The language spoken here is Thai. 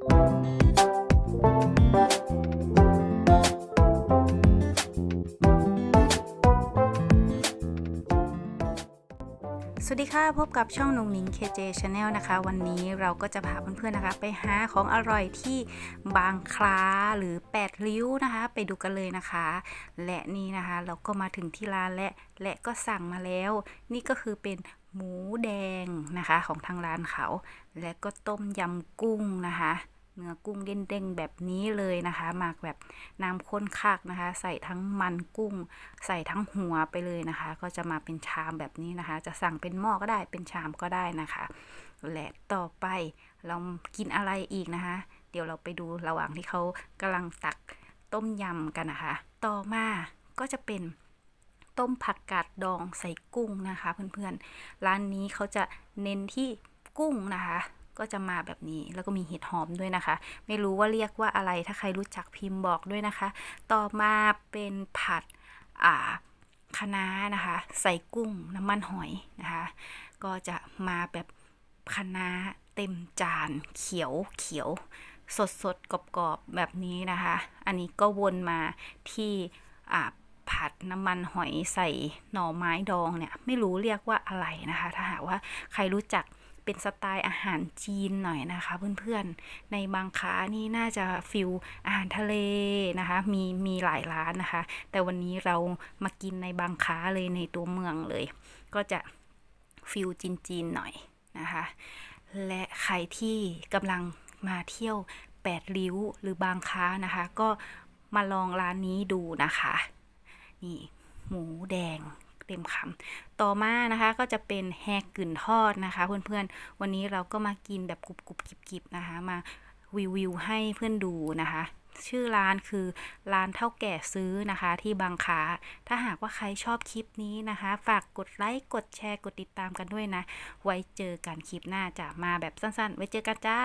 Música สวัสดีค่ะ พบกับช่องนงนิง KJ Channel นะคะ วันนี้เราก็จะพาเพื่อนๆนะคะ ไปหาของอร่อยที่บางคล้าหรือ 8 ริ้วนะคะ ไปดูกันเลยนะคะ และนี่นะคะ เราก็มาถึงที่ร้านและและก็สั่งมาแล้ว นี่ก็คือเป็นหมูแดงนะคะของทางร้านเขา และก็ต้มยำกุ้งนะคะ เนื้อกุ้งเด้งๆแบบนี้เลยนะคะ หมักแบบน้ำข้นคักนะคะ ใส่ทั้งมันกุ้ง ใส่ทั้งหัวไปเลยนะคะ ก็จะมาเป็นชามแบบนี้นะคะ จะสั่งเป็นหม้อก็ได้เป็นชามก็ได้นะคะ และต่อไปเรากินอะไรอีกนะคะ เดี๋ยวเราไปดูระหว่างที่เขากำลังตักต้มยำกันนะคะ ต่อมาก็จะเป็นต้มผักกาดดองใส่กุ้งนะคะ เพื่อนๆ ร้านนี้เขาจะเน้นที่กุ้งนะคะ ก็จะมาแบบนี้แล้วก็มีเห็ดหอมด้วยนะคะ ไม่รู้ว่าเรียกว่าอะไรถ้าใครรู้จักพิมพ์บอกด้วยนะคะ ต่อมาเป็นผัดอ่าคะน้านะคะ ใส่กุ้งน้ำมันหอยนะคะ ก็จะมาแบบคะน้าเต็มจานเขียวเขียว สดสดกรอบกรอบๆแบบนี้นะคะ อันนี้ก็วนมาที่อ่าผัดน้ำมันหอยใส่หน่อไม้ดองเนี่ย ไม่รู้เรียกว่าอะไรนะคะ ถ้าหากว่าใครรู้จัก เป็นสไตล์อาหารจีนหน่อยนะคะเพื่อนๆ ในบางค้านี่น่าจะฟิลอาหารทะเลนะคะ มีมีหลายร้านนะคะ แต่วันนี้เรามากินในบางค้าเลยในตัวเมืองเลย ก็จะฟิลจีนๆหน่อยนะคะ และใครที่กำลังมาเที่ยวแปดริ้วหรือบางค้านะคะ ก็มาลองร้านนี้ดูนะคะ นี่หมูแดง เต็มคำต่อมานะคะก็จะเป็นแฮกกึ่นทอดนะคะ เพื่อนๆ วันนี้เราก็มากินแบบกรุบๆกิบๆนะคะ มารีวิวให้เพื่อนดูนะคะ ชื่อร้านคือร้านเท่าแก่ซื้อนะคะ ที่บางคาถ้าหากว่าใครชอบคลิปนี้นะคะ ฝากกดไลค์กดแชร์กดติดตามกันด้วยนะ ไว้เจอกันคลิปหน้าจะมาแบบสั้นๆ ไว้เจอกันจ้า